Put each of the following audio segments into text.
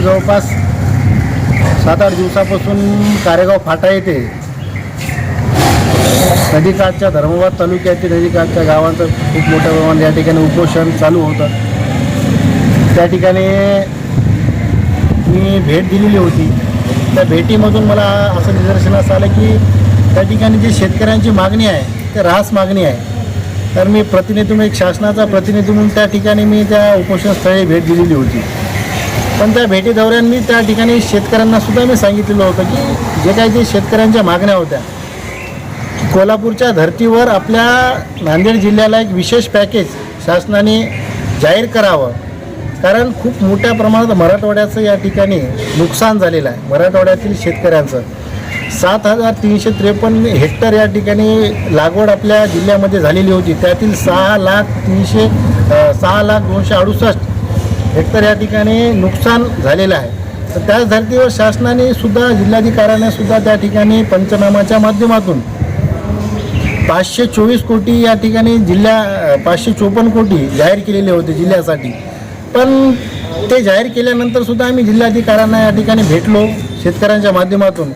जवळपास सात आठ दिवसापासून कारेगाव फाटा येथे नदीकाठच्या धर्माबाद तालुक्यातील नदीकाठच्या गावांचं खूप मोठ्या प्रमाणात या ठिकाणी उपोषण चालू होतं. त्या ठिकाणी मी भेट दिलेली होती. त्या भेटीमधून मला असं निदर्शनास आलं की त्या ठिकाणी जी शेतकऱ्यांची मागणी आहे ते रास मागणी आहे. तर मी प्रतिनिधी एक शासनाचा प्रतिनिधी म्हणून त्या ठिकाणी मी त्या उपोषणस्थळी भेट दिलेली होती. पण त्या भेटी दौऱ्यात मी त्या ठिकाणी शेतकऱ्यांना सुद्धा मी सांगितलेलं होतं की जे काही जे शेतकऱ्यांच्या मागण्या होत्या की कोल्हापूरच्या धर्तीवर आपल्या नांदेड जिल्ह्याला एक विशेष पॅकेज शासनाने जाहीर करावं. कारण खूप मोठ्या प्रमाणात मराठवाड्याचं या ठिकाणी नुकसान झालेलं आहे मराठवाड्यातील शेतकऱ्यांचं. सात हजार तीनशे त्रेपन्न हेक्टर या ठिकाणी लागवड आपल्या जिल्ह्यामध्ये झालेली होती. त्यातील सहा लाख तीनशे सहा लाख दोनशे अडुसष्ट हेक्टर या ठिकाणी नुकसान झालेलं आहे. तर त्याच धर्तीवर शासनाने सुद्धा जिल्हाधिकाऱ्याने सुद्धा त्या ठिकाणी पंचनामाच्या माध्यमातून पाचशे चोवीस कोटी या ठिकाणी जिल्ह्या पाचशे चोपन्न कोटी जाहीर केलेले होते जिल्ह्यासाठी. पण ते जाहीर केल्यानंतर सुद्धा आम्ही जिल्हाधिकाऱ्यांना या ठिकाणी भेटलो शेतकऱ्यांच्या माध्यमातून.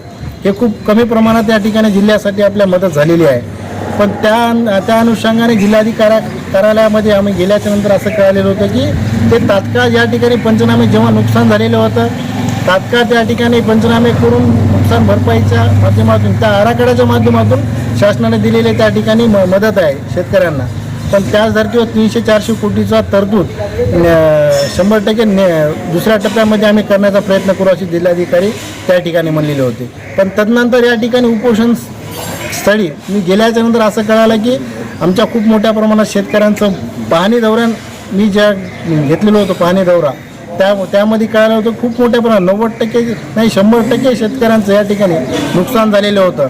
हे खूप कमी प्रमाणात या ठिकाणी जिल्ह्यासाठी आपल्या मदत झालेली आहे. पण त्या त्या अनुषंगाने जिल्हाधिकाऱ्या कार्यालयामध्ये आम्ही गेल्याच्यानंतर असं कळालेलं होतं की ते तात्काळ या ठिकाणी पंचनामे जेव्हा नुकसान झालेलं होतं तात्काळ त्या ठिकाणी पंचनामे करून नुकसान भरपाईच्या माध्यमातून त्या आराखड्याच्या माध्यमातून शासनाने दिलेले त्या ठिकाणी म मदत आहे शेतकऱ्यांना. पण त्याच धर्तीवर तीनशे चारशे कोटीचा तरतूद शंभर टक्के ने दुसऱ्या टप्प्यामध्ये आम्ही करण्याचा प्रयत्न करू असे जिल्हाधिकारी त्या ठिकाणी म्हणलेले होते. पण तदनंतर या ठिकाणी उपोषण स्थळी. मी गेल्याच्यानंतर असं कळालं की आमच्या खूप मोठ्या प्रमाणात शेतकऱ्यांचं पाहणी दौऱ्यान मी ज्या घेतलेलं होतं पाहणी दौरा त्या त्यामध्ये कळालं होतं खूप मोठ्या प्रमाणात नव्वद टक्के नाही शंभर टक्के शेतकऱ्यांचं या ठिकाणी नुकसान झालेलं होतं.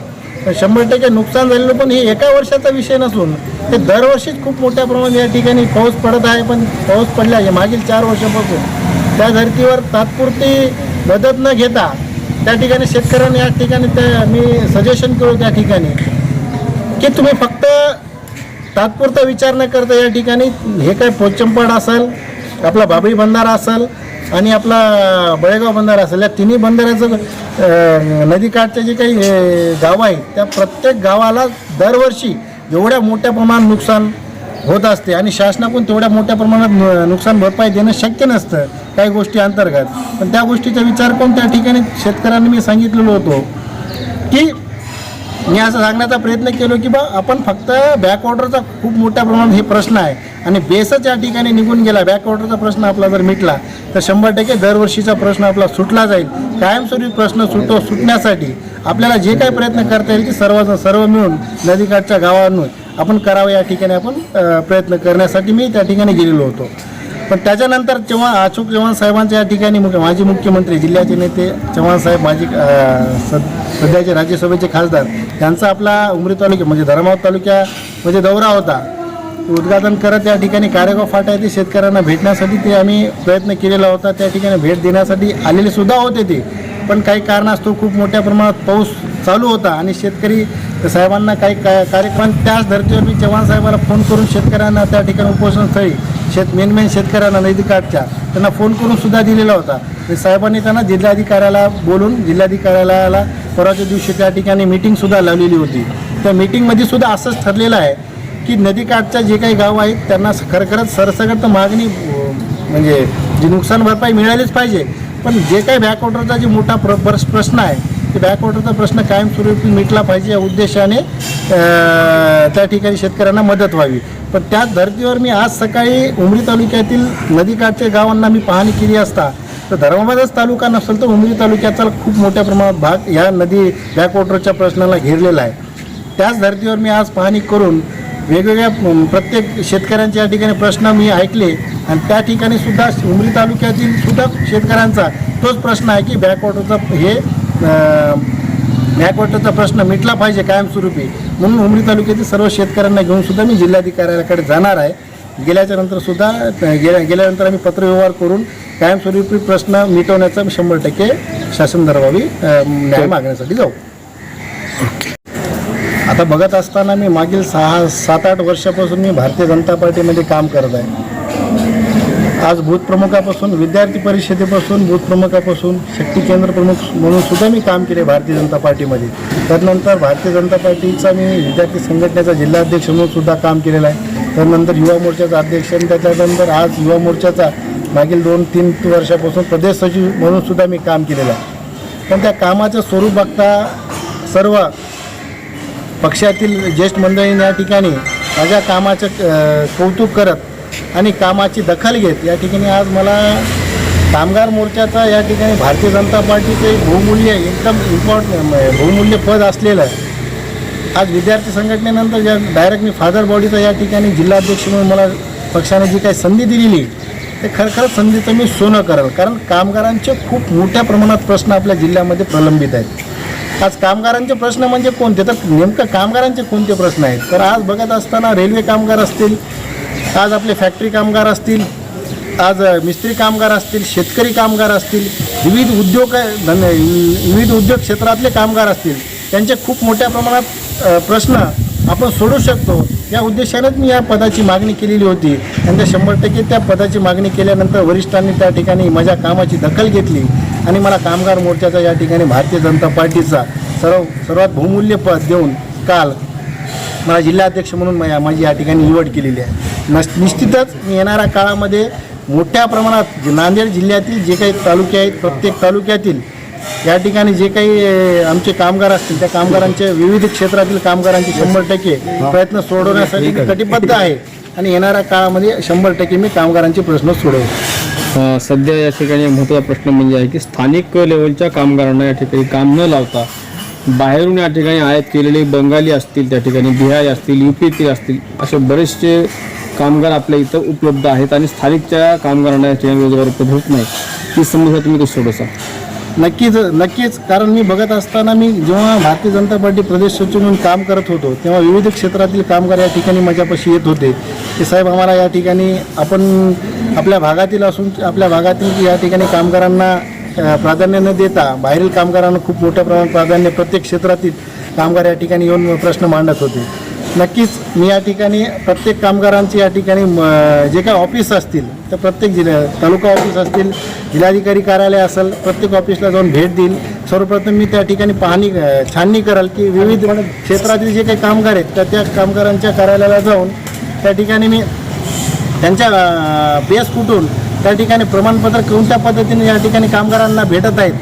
शंभर टक्के नुकसान झालेलं पण हे एका वर्षाचा विषय नसून ते दरवर्षीच खूप मोठ्या प्रमाणात या ठिकाणी पाऊस पडत आहे पण पाऊस पडला आहे मागील चार वर्षापासून. त्या धर्तीवर तात्पुरती मदत न घेता त्या ठिकाणी शेतकऱ्यांना या ठिकाणी त्या मी सजेशन करू त्या ठिकाणी की तुम्ही फक्त तात्पुरता विचार न करता या ठिकाणी हे काय पोचंपाड असेल आपला बाबळी बंधारा असेल आणि आपला बळेगाव बंधारा असेल या तिन्ही बंधाऱ्याचं नदीकाठच्या नदीकाठचे जे काही गावं आहेत त्या प्रत्येक गावाला दरवर्षी एवढ्या मोठ्या प्रमाणात नुकसान होत असते आणि शासनाकडून तेवढ्या मोठ्या प्रमाणात नुकसान भरपाई देणं शक्य नसतं. काही गोष्टी अंतर्गत. पण त्या गोष्टीचा विचार करून त्या ठिकाणी शेतकऱ्यांना मी सांगितलेलो होतो की मी असं सांगण्याचा प्रयत्न केलो की बा आपण फक्त बॅकवॉटरचा खूप मोठ्या प्रमाणात हे प्रश्न आहे. आणि बेसच या ठिकाणी निघून गेला बॅकवॉटरचा प्रश्न आपला जर मिटला तर शंभर टक्के दरवर्षीचा प्रश्न आपला सुटला जाईल. कायमस्वरूपी प्रश्न सुटो सुटण्यासाठी आपल्याला जे काही प्रयत्न करता येईल की सर्व सर्व मिळून नदीकाठच्या गावांवर आपण करावं या ठिकाणी आपण प्रयत्न करण्यासाठी मी त्या ठिकाणी गेलेलो होतो. पण त्याच्यानंतर जेव्हा अशोक चव्हाण साहेबांच्या या ठिकाणी मुख्य माजी मुख्यमंत्री जिल्ह्याचे नेते चव्हाण साहेब माजी सध्याचे राज्यसभेचे खासदार यांचा आपला उमरी तालुक्या म्हणजे धर्माव तालुक्यामध्ये म्हणजे दौरा होता. उद्घाटन करत या ठिकाणी कारेगाव फाटा येथे शेतकऱ्यांना भेटण्यासाठी ते आम्ही प्रयत्न केलेला होता. त्या ठिकाणी भेट देण्यासाठी आलेले सुद्धा होते ते. पण काही कारणास्तव खूप मोठ्या प्रमाणात पाऊस चालू होता आणि शेतकरी साहेबांना काही का कार्यक्रम त्याच धर्तीवर मी चव्हाण साहेबांना फोन करून शेतकऱ्यांना त्या ठिकाणी उपोषणस्थळी शेत मेन मेन शेतकऱ्यांना नदीकाठच्या त्यांना फोन करून सुद्धा दिलेला होता. आणि साहेबांनी त्यांना जिल्हाधिकाऱ्याला बोलून जिल्हाधिकाऱ्याला परवाच्या दिवशी त्या ठिकाणी मिटिंगसुद्धा लावलेली होती. त्या मिटिंगमध्ये सुद्धा असंच ठरलेलं आहे की नदीकाठच्या जे काही गाव आहेत त्यांना खरखरच सरसकट मागणी म्हणजे जी नुकसान भरपाई मिळालीच पाहिजे. पण जे काही बॅकवॉटरचा जे मोठा प्र प्रश्न आहे ते बॅकवॉटरचा प्रश्न कायमस्वरूपी मिटला पाहिजे या उद्देशाने त्या ठिकाणी शेतकऱ्यांना मदत व्हावी. पण त्याच धर्तीवर मी आज सकाळी उमरी तालुक्यातील नदीकाठच्या गावांना मी पाहणी केली असता तर धर्माबादच तालुका नसेल तर उमरी तालुक्याचा खूप मोठ्या प्रमाणात भाग ह्या नदी बॅकवॉटरच्या प्रश्नाला घेरलेला आहे. त्याच धर्तीवर मी आज पाहणी करून वेगवेगळ्या प्रत्येक शेतकऱ्यांच्या या ठिकाणी प्रश्न मी ऐकले आणि त्या ठिकाणी सुद्धा उमरी तालुक्यातील सुद्धा शेतकऱ्यांचा तोच प्रश्न आहे की बॅकवॉटरचा हे बॅकवॉटरचा प्रश्न मिटला पाहिजे कायमस्वरूपी. म्हणून उमरी तालुक्यातील सर्व शेतकऱ्यांना घेऊन सुद्धा मी जिल्हाधिकाऱ्याकडे जाणार आहे. गेल्याच्यानंतर सुद्धा गेल्या गेल्यानंतर आम्ही पत्रव्यवहार करून कायमस्वरूपी प्रश्न मिटवण्याचा शंभर टक्के शासन दरबावी अं, न्याय मागण्यासाठी जाऊ. आता बघत असताना मी मागील सहा सात आठ वर्षापासून मी भारतीय जनता पार्टीमध्ये काम करत आहे. आज बूथ प्रमुखापासून विद्यार्थी परिषदेपासून बूथ प्रमुखापासून शक्ती केंद्र प्रमुख म्हणून सुद्धा मी काम केले भारतीय जनता पार्टीमध्ये. त्यानंतर भारतीय जनता पार्टीचा मी विद्यार्थी संघटनेचा जिल्हाध्यक्ष म्हणून सुद्धा काम केलेलं आहे. त्यानंतर युवा मोर्चाचा अध्यक्ष आणि त्याच्यानंतर आज युवा मोर्चाचा मागील दोन तीन वर्षापासून प्रदेश सचिव म्हणून सुद्धा मी काम केलेलं आहे. पण त्या कामाचं स्वरूप बघता सर्व पक्षातील ज्येष्ठ मंडळींनी या ठिकाणी माझ्या कामाचं कौतुक करत आणि कामाची दखल घेत. या ठिकाणी आज मला कामगार मोर्चाचा या ठिकाणी भारतीय जनता पार्टीचं एक बहुमूल्य एकदम इम्पॉर्टंट बहुमूल्य पद असलेलं आज विद्यार्थी संघटनेनंतर ज्या डायरेक्ट मी फादर बॉडीचा या ठिकाणी जिल्हाध्यक्ष म्हणून मला पक्षाने जी काही संधी दिलेली ते खरखरच संधीचं मी सोनं करेल. कारण कामगारांचे खूप मोठ्या प्रमाणात प्रश्न आपल्या जिल्ह्यामध्ये प्रलंबित आहेत. आज कामगारांचे प्रश्न म्हणजे कोणते? तर नेमकं कामगारांचे कोणते प्रश्न आहेत? तर आज बघत असताना रेल्वे कामगार असतील आज आपले फॅक्टरी कामगार असतील आज मिस्त्री कामगार असतील शेतकरी कामगार असतील विविध उद्योग धन विविध उद्योग क्षेत्रातले कामगार असतील त्यांचे खूप मोठ्या प्रमाणात प्रश्न आपण सोडू शकतो. या उद्देशानेच मी या पदाची मागणी केलेली होती. आणि त्या शंभर टक्के त्या पदाची मागणी केल्यानंतर वरिष्ठांनी त्या ठिकाणी माझ्या कामाची दखल घेतली आणि मला कामगार मोर्चाचा या ठिकाणी भारतीय जनता पार्टीचा सर्व सर्वात बहुमूल्य पद देऊन काल मला जिल्हाध्यक्ष म्हणून माझी या ठिकाणी निवड केलेली आहे. नस निश्चितच मी येणाऱ्या काळामध्ये मोठ्या प्रमाणात नांदेड जिल्ह्यातील जे काही तालुके आहेत प्रत्येक तालुक्यातील या ठिकाणी जे काही आमचे कामगार असतील त्या कामगारांचे विविध क्षेत्रातील कामगारांचे शंभर टक्के प्रयत्न सोडवण्यासाठी मी कटिबद्ध आहे. आणि येणाऱ्या काळामध्ये शंभर टक्के मी कामगारांचे प्रश्न सोडवू सध्या या ठिकाणी महत्त्वाचा प्रश्न म्हणजे आहे की स्थानिक लेवलच्या कामगारांना या ठिकाणी काम न लावता बाहेरून या ठिकाणी आयात केलेले बंगाली असतील त्या ठिकाणी बिहारी असतील युपीतील असतील असे बरेचसे कामगार आपल्या इथं उपलब्ध आहेत आणि स्थानिकच्या कामगारांना या ठिकाणी रोजगार उपलब्ध होत नाही. ती समस्या तुम्ही कशी सोडवसा नक्कीच नक्कीच. कारण मी बघत असताना मी जेव्हा भारतीय जनता पार्टी प्रदेश सचिव म्हणून काम करत होतो तेव्हा विविध क्षेत्रातील कामगार या ठिकाणी माझ्यापाशी येत होते. की साहेब आम्हाला या ठिकाणी आपण आपल्या भागातील असून आपल्या भागातील या ठिकाणी कामगारांना प्राधान्य न देता बाहेरील कामगारांना खूप मोठ्या प्रमाणात प्राधान्य प्रत्येक क्षेत्रातील कामगार या ठिकाणी येऊन प्रश्न मांडत होते. नक्कीच मी या ठिकाणी प्रत्येक कामगारांचे या ठिकाणी म, जे काय ऑफिस असतील तर प्रत्येक जिल्ह्या तालुका ऑफिस असतील जिल्हाधिकारी कार्यालय असेल प्रत्येक ऑफिसला जाऊन भेट देईल. सर्वप्रथम मी त्या ठिकाणी पाहणी छाननी कराल की विविध क्षेत्रातील जे काही कामगार आहेत तर त्या कामगारांच्या कार्यालयाला जाऊन त्या ठिकाणी मी त्यांच्या बेस कुठून त्या ठिकाणी प्रमाणपत्र कोणत्या पद्धतीने या ठिकाणी कामगारांना भेटत आहेत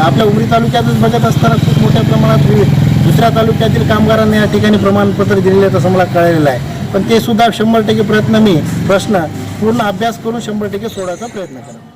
आपल्या उमरी तालुक्यातच बघत असताना खूप मोठ्या प्रमाणात विविध दुसऱ्या तालुक्यातील कामगारांना या ठिकाणी प्रमाणपत्र दिलेले आहे असं मला कळलेलं आहे. पण ते सुद्धा शंभर टक्के प्रयत्न मी प्रश्न पूर्ण अभ्यास करून शंभर टक्के सोडायचा प्रयत्न करा